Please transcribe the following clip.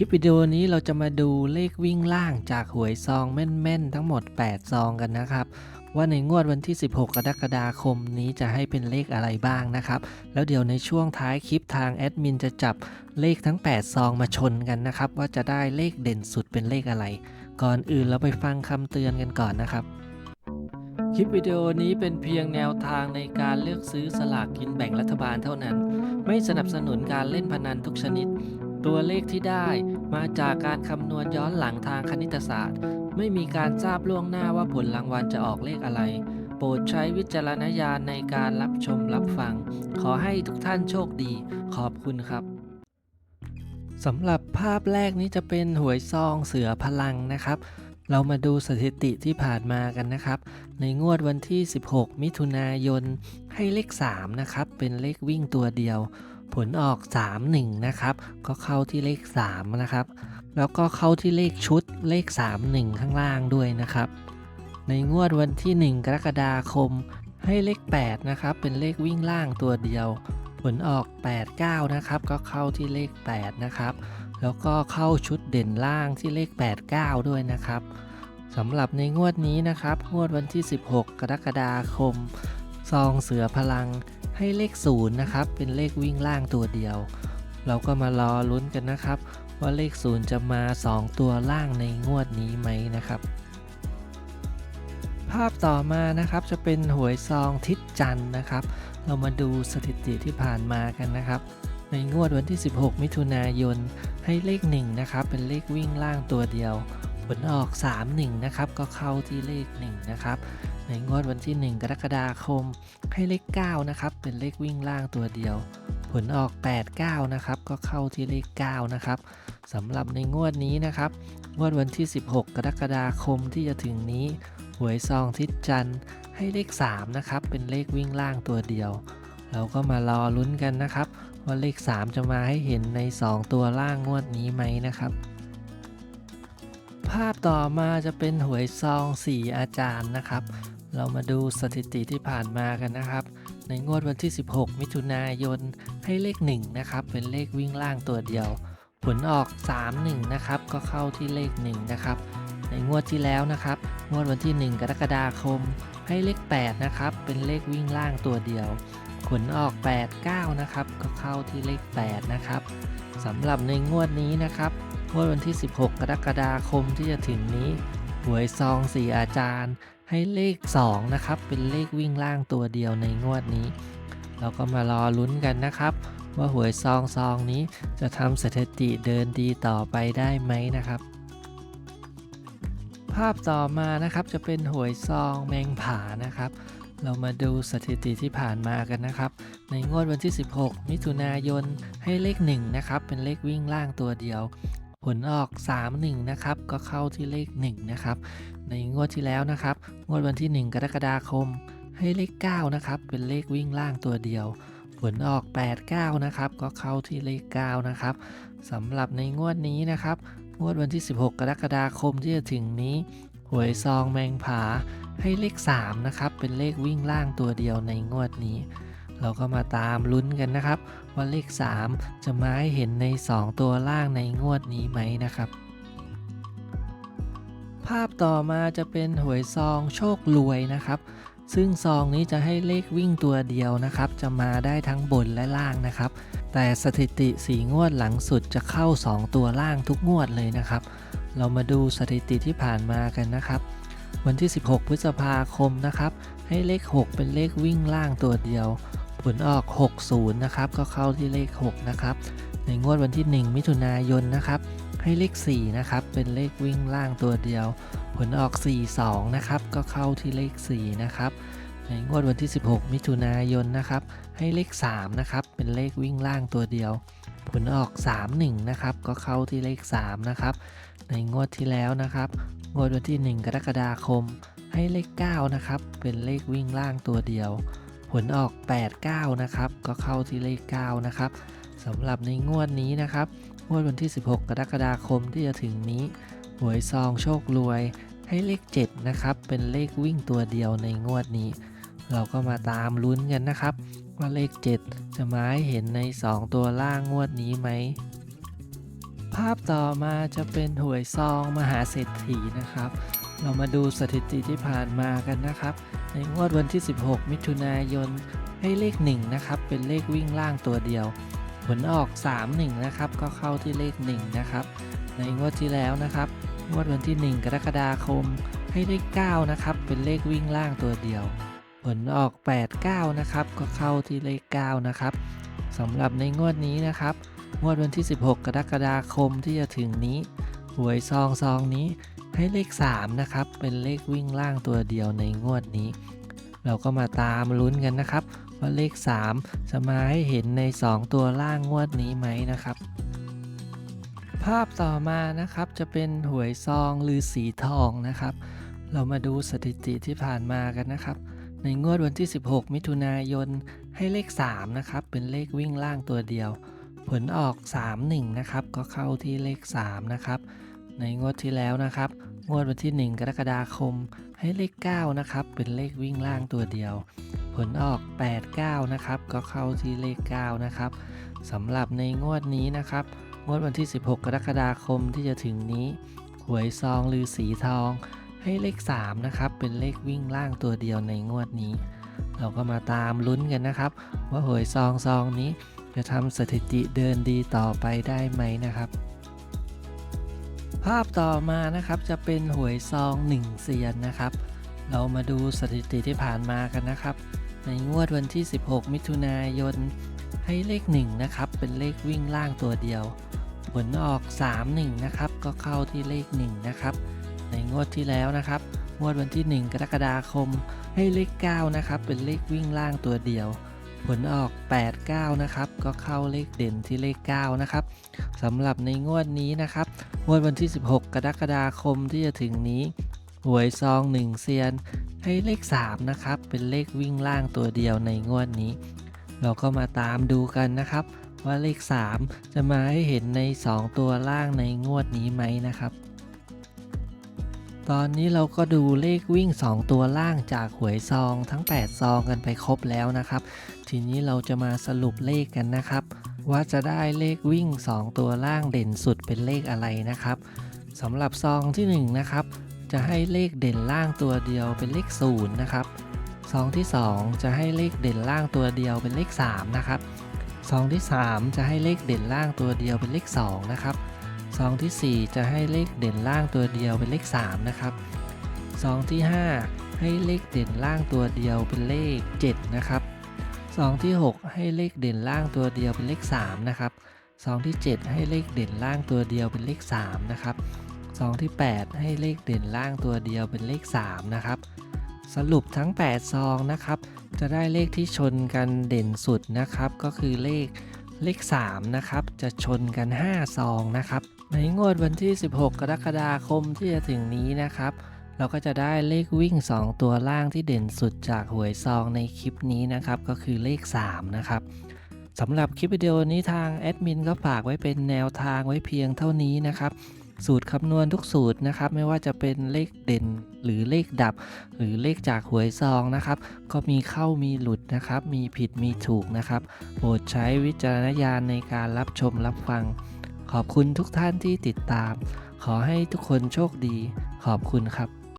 คลิปวิดีโอนี้เราจะมาดูเลขวิ่งล่างจากหวยซองแม่นๆ ทั้งหมด 8 ซองกันนะครับ ว่าในงวดวันที่ 16 กรกฎาคมนี้จะให้เป็นเลขอะไรบ้างนะครับ แล้วเดี๋ยวในช่วงท้ายคลิปทางแอดมินจะจับเลขทั้ง 8 ซองมาชนกันนะครับ ว่าจะได้เลขเด่นสุดเป็นเลขอะไร ก่อนอื่นเราไปฟังคำเตือนกันก่อนนะครับคลิปวิดีโอนี้เป็นเพียงแนวทางในการเลือกซื้อสลากกินแบ่งรัฐบาลเท่านั้น ไม่สนับสนุนการเล่นพนันทุกชนิด ตัวเลขที่ได้มาจากการคำนวณย้อนหลังทางคณิตศาสตร์ ไม่มีการทราบล่วงหน้าว่าผลรางวัลจะออกเลขอะไร โปรดใช้วิจารณญาณในการรับชมรับฟัง ขอให้ทุกท่านโชคดี ขอบคุณครับสำหรับภาพแรกนี้จะเป็นหวยซองเสือพลังนะครับ เรามาดูสถิติที่ผ่านมากันนะครับ ในงวดวันที่ 16 มิถุนายนให้เลข 3 นะครับ เป็นเลขวิ่งตัวเดียว ผลออก 31 นะครับ ก็เข้าที่เลข 3 นะครับ แล้วก็เข้าที่เลขชุดเลข 31 ข้างล่างด้วยนะครับ ในงวดวันที่ 1 กรกฎาคม ให้เลข 8 นะครับ เป็นเลขวิ่งล่างตัวเดียว ผลออก 89 นะครับ ก็เข้าที่เลข 8 นะครับ แล้วก็เข้าชุดเด่นล่างที่เลข 89 ด้วยนะครับสำหรับในงวดนี้นะครับ งวดวันที่ 16 กรกฎาคม ซองเสือพลัง ให้เลข 0 นะครับ เป็นเลขวิ่งล่างตัวเดียว เราก็มารอลุ้นกันนะครับ ว่าเลข 0 จะมา 2 ตัวล่างในงวดนี้ไหมนะครับ ภาพต่อมานะครับจะเป็นหวยซองทิศจันทร์นะครับ เรามาดูสถิติที่ผ่านมากันนะครับ ในงวดวันที่ 16 มิถุนายนให้เลข 1 นะครับ เป็นเลขวิ่งล่างตัวเดียว ผลออก 31 นะครับ ก็เข้าที่เลข 1 นะครับ ในงวดวันที่ 1 กรกฎาคม ให้เลข 9 นะครับ เป็นเลขวิ่งล่างตัวเดียว ผลออก 89 นะครับ ก็เข้าที่เลข 9 นะครับสำหรับในงวดนี้นะครับ งวดวันที่ 16 กรกฎาคมที่จะถึงนี้ หวยซองทิศจันทร์ให้เลข 3 นะครับ เป็นเลขวิ่งล่างตัวเดียว เราก็มารอลุ้นกันนะครับ ว่าเลข 3 จะมาให้เห็นใน 2 ตัวล่างงวดนี้ไหมนะครับภาพต่อมาจะเป็นหวยซอง 4 อาจารย์นะครับ เรามาดูสถิติที่ผ่านมากันนะครับ ในงวดวันที่ 16 มิถุนายนให้เลข 1 นะครับ เป็นเลขวิ่งล่างตัวเดียว ผลออก 31 นะครับ ก็เข้าที่เลข 1 นะครับ ในงวดที่แล้วนะครับ งวดวันที่ 1 กรกฎาคม ให้เลข 8 นะครับ เป็นเลขวิ่งล่างตัวเดียว ผลออก 89 นะครับ ก็เข้าที่เลข 8 นะครับสำหรับในงวดนี้นะครับ งวดวันที่ 16 กรกฎาคมที่จะถึงนี้ วยซอง4อาจารย์ ให้เลข 2 นะครับ เป็นเลขวิ่งล่างตัวเดียวในงวดนี้ เราก็มารอลุ้นกันนะครับ ว่าหวยซองซองนี้จะทำสถิติเดินดีต่อไปได้ไหมนะครับ ภาพต่อมานะครับจะเป็นหวยซองแมงผานะครับเรามาดูสถิติที่ผ่านมากันนะครับ ในงวดวันที่ 16 มิถุนายนให้เลข 1 นะครับ เป็นเลขวิ่งล่างตัวเดียว ผลออก 31 นะครับ ก็เข้าที่เลข 1 นะครับ ในงวดที่แล้วนะครับ งวดวันที่ 1 กรกฎาคม ให้เลข 9 นะครับ เป็นเลขวิ่งล่างตัวเดียว ผลออก 89 นะครับ ก็เข้าที่เลข 9 นะครับสำหรับในงวดนี้นะครับ งวดวันที่ 16 กรกฎาคมที่จะถึงนี้ หวยซองแมงผาให้เลข 3 นะครับ เป็นเลขวิ่งล่างตัวเดียวในงวดนี้ เราก็มาตามลุ้นกันนะครับ ว่าเลข 3 จะมาให้เห็นใน 2 ตัวล่างในงวดนี้ไหมนะครับ ภาพต่อมาจะเป็นหวยซองโชครวยนะครับ ซึ่งซองนี้จะให้เลขวิ่งตัวเดียวนะครับ จะมาได้ทั้งบนและล่างนะครับ แต่สถิติสีงวดหลังสุดจะเข้า 2 ตัวล่างทุกงวดเลยนะครับ เรามาดูสถิติที่ผ่านมากันนะครับวันที่ 16 พฤษภาคมนะครับ ให้เลข 6 เป็นเลขวิ่งล่างตัวเดียว ลออก 60 นะครับ ก็เข้าที่เลข 6 นะครับ ในงวดวันที่ 1 มิถุนายนนะครับ ให้เลข 4 นะครับ เป็นเลขวิ่งล่างตัวเดียว ผลออก 42 นะครับ ก็เข้าที่เลข 4 นะครับ ในงวดวันที่ 16 มิถุนายนนะครับ ให้เลข 3 นะครับ เป็นเลขวิ่งล่างตัวเดียว ผลออก 31 นะครับ ก็เข้าที่เลข 3 นะครับ ในงวดที่แล้วนะครับ งวดวันที่ 1 กรกฎาคม ให้เลข 9 นะครับ เป็นเลขวิ่งล่างตัวเดียว ผลออก 89 นะครับ ก็เข้าที่เลข 9 นะครับสำหรับในงวดนี้นะครับ งวดวันที่ 16 กรกฎาคมที่จะถึงนี้ หวยซองโชครวยให้เลข 7 นะครับ เป็นเลขวิ่งตัวเดียวในงวดนี้ เราก็มาตามลุ้นกันนะครับ ว่าเลข 7 จะมาให้เห็นใน 2 ตัวล่างงวดนี้ไหมภภาพต่อมาจะเป็นหวยซองมหาเศรษฐีนะครับ เรามาดูสถิติที่ผ่านมากันนะครับ ในงวดวันที่ 16 มิถุนายนให้เลข 1 นะครับ เป็นเลขวิ่งล่างตัวเดียว ผลออก 31 นะครับ ก็เข้าที่เลข 1 นะครับ ในงวดที่แล้วนะครับ งวดวันที่ 1 กรกฎาคมให้เลข 9 นะครับ เป็นเลขวิ่งล่างตัวเดียว ผลออก 89 นะครับ ก็เข้าที่เลข 9 นะครับสำหรับในงวดนี้นะครับ งวดวันที่ 16 กรกฎาคมที่จะถึงนี้ หวยซองซองนี้ ให้เลข 3 นะครับ เป็นเลขวิ่งล่างตัวเดียวในงวดนี้ เราก็มาตามลุ้นกันนะครับ ว่าเลข 3 จะมาให้เห็นใน 2 ตัวล่างงวดนี้ไหมนะครับ ภาพต่อมานะครับจะเป็นหวยซองหรือสีทองนะครับ เรามาดูสถิติที่ผ่านมากันนะครับ ในงวดวันที่ 16 มิถุนายนให้เลข 3 นะครับ เป็นเลขวิ่งล่างตัวเดียว ผลออก 31 นะครับ ก็เข้าที่เลข 3 นะครับ ในงวดที่แล้วนะครับ งวดวันที่ 1 กรกฎาคม ให้เลข 9 นะครับ เป็นเลขวิ่งล่างตัวเดียว ผลออก 89 นะครับ ก็เข้าที่เลข 9 นะครับสำหรับในงวดนี้นะครับ งวดวันที่ 16 กรกฎาคมที่จะถึงนี้ หวยซองลือสีทอง ให้เลข 3 นะครับ เป็นเลขวิ่งล่างตัวเดียวในงวดนี้ เราก็มาตามลุ้นกันนะครับ ว่าหวยซองซองนี้จะทำสถิติเดินดีต่อไปได้ไหมนะครับ ภาพต่อมานะครับจะเป็นหวยซอง1เซียนนะครับ เรามาดูสถิติที่ผ่านมากันนะครับ ในงวดวันที่ 16 มิถุนายน ให้เลข 1 นะครับ เป็นเลขวิ่งล่างตัวเดียว ผลออก 31 นะครับ ก็เข้าที่เลข 1 นะครับ ในงวดที่แล้วนะครับ งวดวันที่ 1 กรกฎาคม ให้เลข 9 นะครับ เป็นเลขวิ่งล่างตัวเดียว ผลออก 89 นะครับ ก็เข้าเลขเด่นที่เลข 9 นะครับ สำหรับในงวดนี้นะครับ งวดวันที่ 16 กรกฎาคมที่จะถึงนี้ หวยซอง1เซียนให้เลข 3 นะครับ เป็นเลขวิ่งล่างตัวเดียวในงวดนี้ เราก็มาตามดูกันนะครับ ว่าเลข 3 จะมาให้เห็นใน 2 ตัวล่างในงวดนี้ไหมนะครับ ตอนนี้เราก็ดูเลขวิ่ง 2 ตัวล่างจากหวยซองทั้ง 8 ซองกันไปครบแล้วนะครับ ทีนี้เราจะมาสรุปเลขกันนะครับ ว่าจะได้เลขวิ่ง 2 ตัวล่างเด่นสุดเป็นเลขอะไรนะครับสำหรับซองที่ 1 นะครับ จะให้เลขเด่นล่างตัวเดียวเป็นเลข0นะครับซองที่ 2 จะให้เลขเด่นล่างตัวเดียวเป็นเลข3นะครับซองที่ 3 จะให้เลขเด่นล่างตัวเดียวเป็นเลข2นะครับซองทีสี่4 จะให้เลขเด่นล่างตัวเดียวเป็นเลข3นะครับซองที่ 5 ให้เลขเด่นล่างตัวเดียวเป็นเลข7นะครับ ซองที่ 6 ให้เลขเด่นล่างตัวเดียวเป็นเลข 3 นะครับซองที่ 7 ให้เลขเด่นล่างตัวเดียวเป็นเลข 3 นะครับซองที่ 8 ให้เลขเด่นล่างตัวเดียวเป็นเลข 3 นะครับ สรุปทั้ง 8 ซองนะครับ จะได้เลขที่ชนกันเด่นสุดนะครับ ก็คือเลขเลข 3 นะครับ จะชนกัน 5 ซองนะครับ ในงวดวันที่ 16 กรกฎาคมที่จะถึงนี้นะครับ เราก็จะได้เลขวิ่ง 2 ตัวล่างที่เด่นสุดจากหวยซองในคลิปนี้นะครับ ก็คือเลข 3 นะครับสำหรับคลิปวิดีโอนี้ทางแอดมินก็ฝากไว้เป็นแนวทางไว้เพียงเท่านี้นะครับ สูตรคำนวณทุกสูตรนะครับ ไม่ว่าจะเป็นเลขเด่นหรือเลขดับ หรือเลขจากหวยซองนะครับ ก็มีเข้ามีหลุดนะครับ มีผิดมีถูกนะครับโปรดใช้วิจารณญาณในการรับชมรับฟัง ขอบคุณทุกท่านที่ติดตาม ขอให้ทุกคนโชคดี ขอบคุณครับ